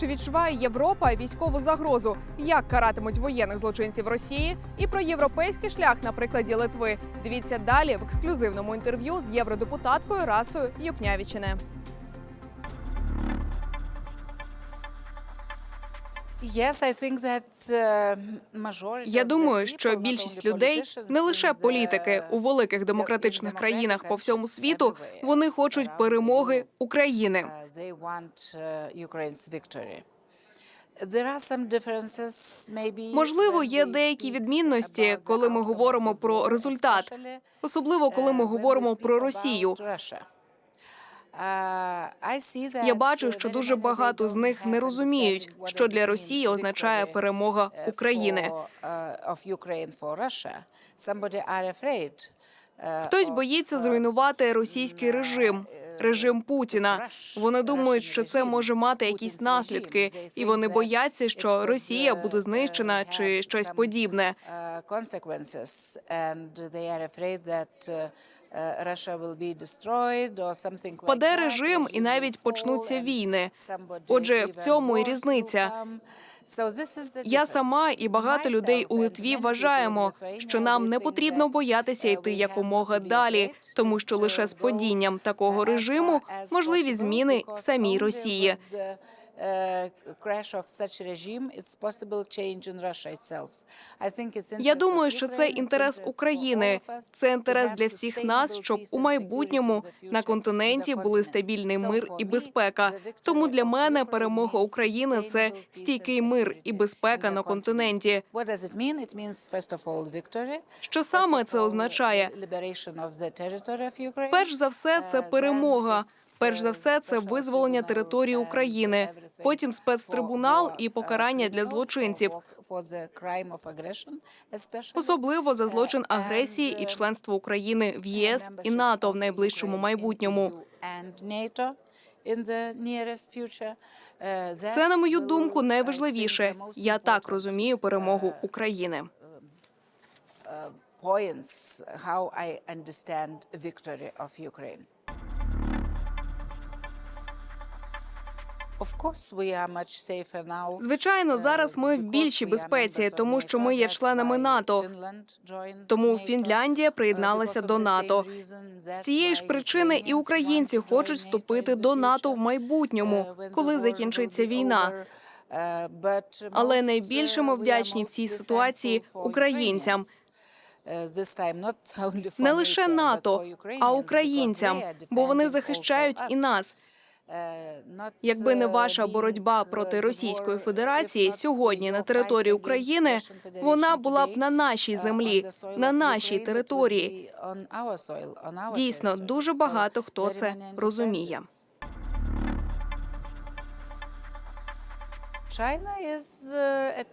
Чи відчуває Європа військову загрозу? Як каратимуть воєнних злочинців Росії? І про європейський шлях на прикладі Литви. Дивіться далі в ексклюзивному інтерв'ю з євродепутаткою Расою Юкнявічине. Я думаю, що більшість людей, не лише політики у великих демократичних країнах по всьому світу, вони хочуть перемоги України. Можливо, є деякі відмінності, коли ми говоримо про результат, особливо коли ми говоримо про Росію. Я бачу, що дуже багато з них не розуміють, що для Росії означає перемога України. Хтось боїться зруйнувати російський режим, режим Путіна. Вони думають, що це може мати якісь наслідки, і вони бояться, що Росія буде знищена чи щось подібне. Паде режим, і навіть почнуться війни. Отже, в цьому і різниця. Я сама і багато людей у Литві вважаємо, що нам не потрібно боятися йти якомога далі, тому що лише з падінням такого режиму можливі зміни в самій Росії. Я думаю, що це інтерес України. Це інтерес для всіх нас, щоб у майбутньому на континенті були стабільний мир і безпека. Тому для мене перемога України це стійкий мир і безпека на континенті. Що саме це означає? Перш за все, це перемога. Перш за все, це визволення території України. Потім спецтрибунал і покарання для злочинців, особливо за злочин агресії і членство України в ЄС і НАТО в найближчому майбутньому. Це, на мою думку, найважливіше. Я так розумію перемогу України. points how I understand victory of Ukraine. Звичайно, зараз ми в більшій безпеці, тому що ми є членами НАТО. Тому Фінляндія приєдналася до НАТО. З цієї ж причини і українці хочуть вступити до НАТО в майбутньому, коли закінчиться війна. Але найбільше ми вдячні в цій ситуації українцям. Не лише НАТО, а українцям, бо вони захищають і нас. Якби не ваша боротьба проти Російської Федерації сьогодні на території України, вона була б на нашій землі, на нашій території. Дійсно, дуже багато хто це розуміє.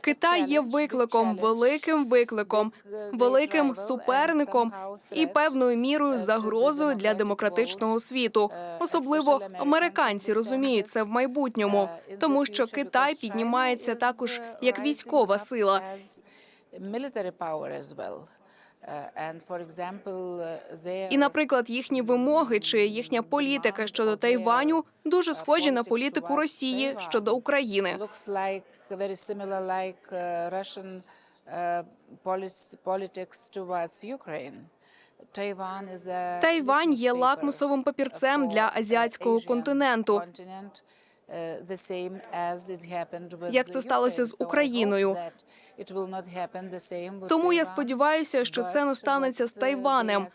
Китай є викликом, великим викликом, великим суперником і певною мірою загрозою для демократичного світу. Особливо американці розуміють це в майбутньому, тому що Китай піднімається також як військова сила. І, наприклад, їхні вимоги чи їхня політика щодо Тайваню дуже схожі на політику Росії щодо України. uh, uh, Тайвань є лакмусовим папірцем для азіатського континенту. Uh, Як це сталося з Україною. Тому я сподіваюся, що це не станеться з uh, Тайванем.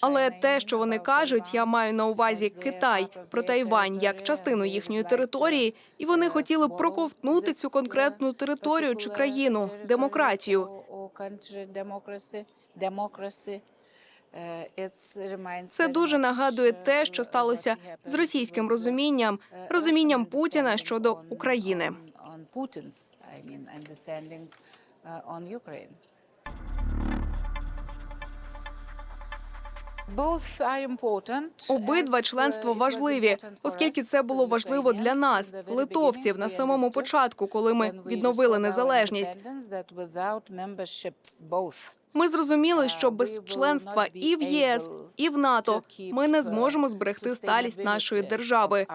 Але те, що вони кажуть, я маю на увазі Китай про Тайвань як частину їхньої території, і вони uh, хотіли проковтнути цю uh, конкретну територію чи країну, демократію. Це дуже нагадує uh, те, що сталося з російським розумінням, uh, розумінням Путіна щодо України. uh, Обидва uh, was важливі, оскільки це було важливо для нас, литовців, на самому початку, коли ми відновили незалежність. Ми зрозуміли, що Uh, без членства і в ЄС, і в НАТО ми не зможемо зберегти сталість нашої держави.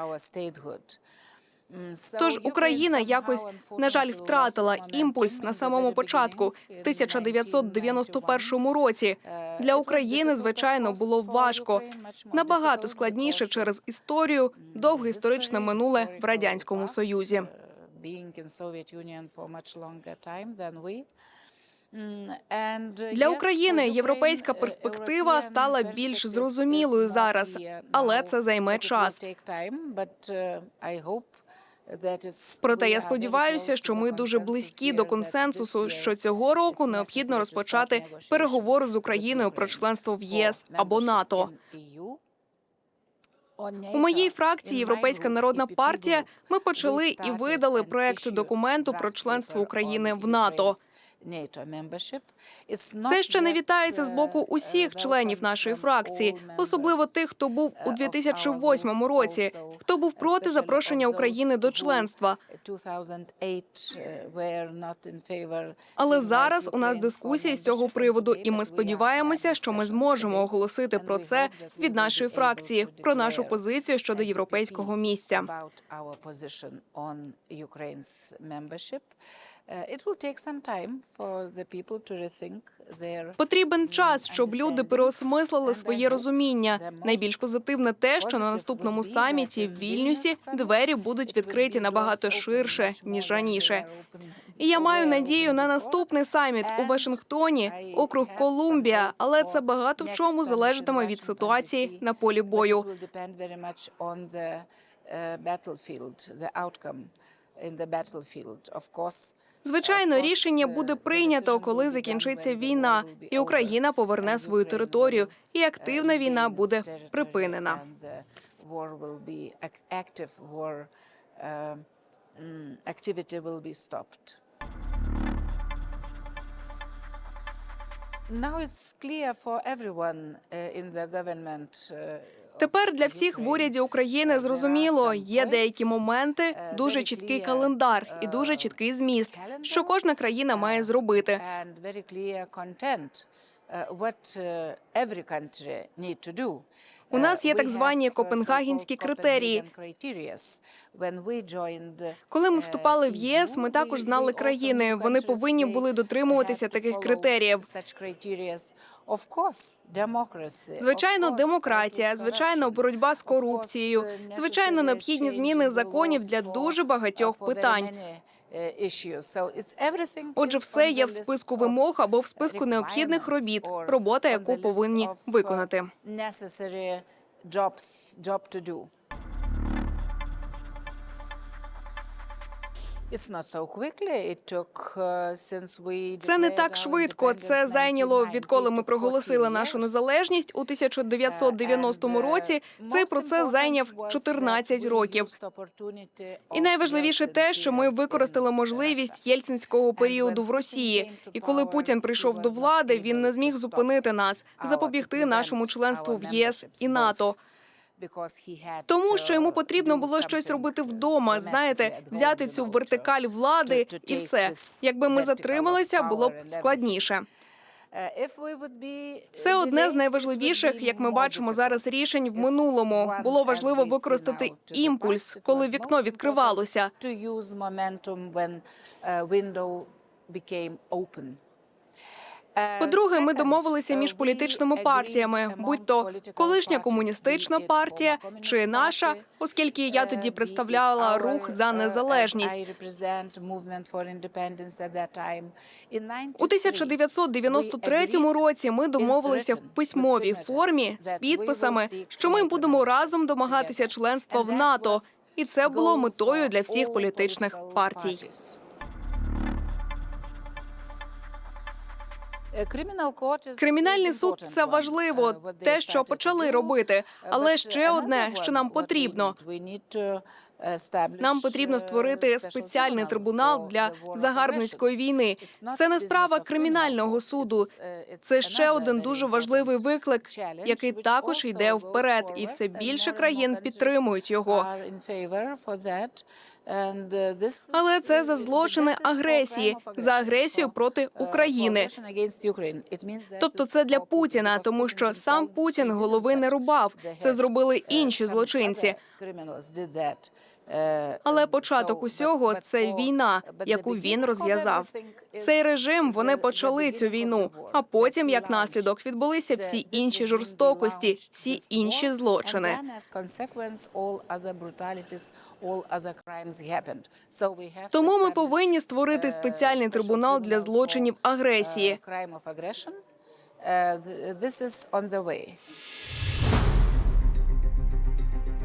Тож Україна якось, на жаль, втратила імпульс на самому початку, в 1991 році. Для України, звичайно, було важко. Набагато складніше через історію, довге історичне минуле в радянському союзі. Для України європейська перспектива стала більш зрозумілою зараз, але це займе час. Проте я сподіваюся, що ми дуже близькі до консенсусу, що цього року необхідно розпочати переговори з Україною про членство в ЄС або НАТО. У моїй фракції Європейська народна партія ми почали і видали проект документу про членство України в НАТО. Це ще не вітається з боку усіх членів нашої фракції, особливо тих, хто був у 2008 році, хто був проти запрошення України до членства. Але зараз у нас дискусія з цього приводу, і ми сподіваємося, що ми зможемо оголосити про це від нашої фракції, про нашу позицію щодо європейського місця. Потрібен час, щоб люди переосмислили своє розуміння. Найбільш позитивне те, що на наступному саміті в Вільнюсі двері будуть відкриті набагато ширше ніж раніше. І я маю надію на наступний саміт у Вашингтоні, округ Колумбія, але це багато в чому залежатиме від ситуації на полі бою. Звичайно, рішення буде прийнято, коли закінчиться війна, і Україна поверне свою територію, і активна війна буде припинена. Тепер для всіх в уряді України зрозуміло, є деякі моменти, дуже чіткий календар і дуже чіткий зміст, що кожна країна має зробити. У нас є так звані копенгагенські критерії. Коли ми вступали в ЄС, ми також знали країни. Вони повинні були дотримуватися таких критеріїв. Звичайно, демократія, звичайно, боротьба з корупцією, звичайно, необхідні зміни законів для дуже багатьох питань. Отже, все є в списку вимог або в списку необхідних робіт, робота, яку повинні виконати. Це не так швидко. Це зайняло відколи ми проголосили нашу незалежність у 1990 році. Цей процес зайняв 14 років. І найважливіше те, що ми використали можливість єльцинського періоду в Росії. І коли Путін прийшов до влади, він не зміг зупинити нас, запобігти нашому членству в ЄС і НАТО. Тому що йому потрібно було щось робити вдома. Знаєте, взяти цю вертикаль влади і все. Якби ми затрималися, було б складніше. Це одне з найважливіших, як ми бачимо зараз, рішень в минулому. Було важливо використати імпульс, коли вікно відкривалося. По-друге, ми домовилися між політичними партіями, будь то колишня комуністична партія чи наша, оскільки я тоді представляла рух за незалежність. У 1993 році ми домовилися в письмовій формі з підписами, що ми будемо разом домагатися членства в НАТО, і це було метою для всіх політичних партій. Кримінальний суд це важливо, те, що почали робити. Але ще одне, що нам потрібно. Нам потрібно створити спеціальний трибунал для загарбницької війни. Це не справа кримінального суду. Це ще один дуже важливий виклик, який також йде вперед, і все більше країн підтримують його. Але це за злочини агресії, за агресію проти України. Тобто це для Путіна, тому що сам Путін голови не рубав. Це зробили інші злочинці. Але початок усього це війна, яку він розв'язав. Цей режим вони почали цю війну. А потім, як наслідок, відбулися всі інші жорстокості, всі інші злочини. Тому ми повинні створити спеціальний трибунал для злочинів агресії.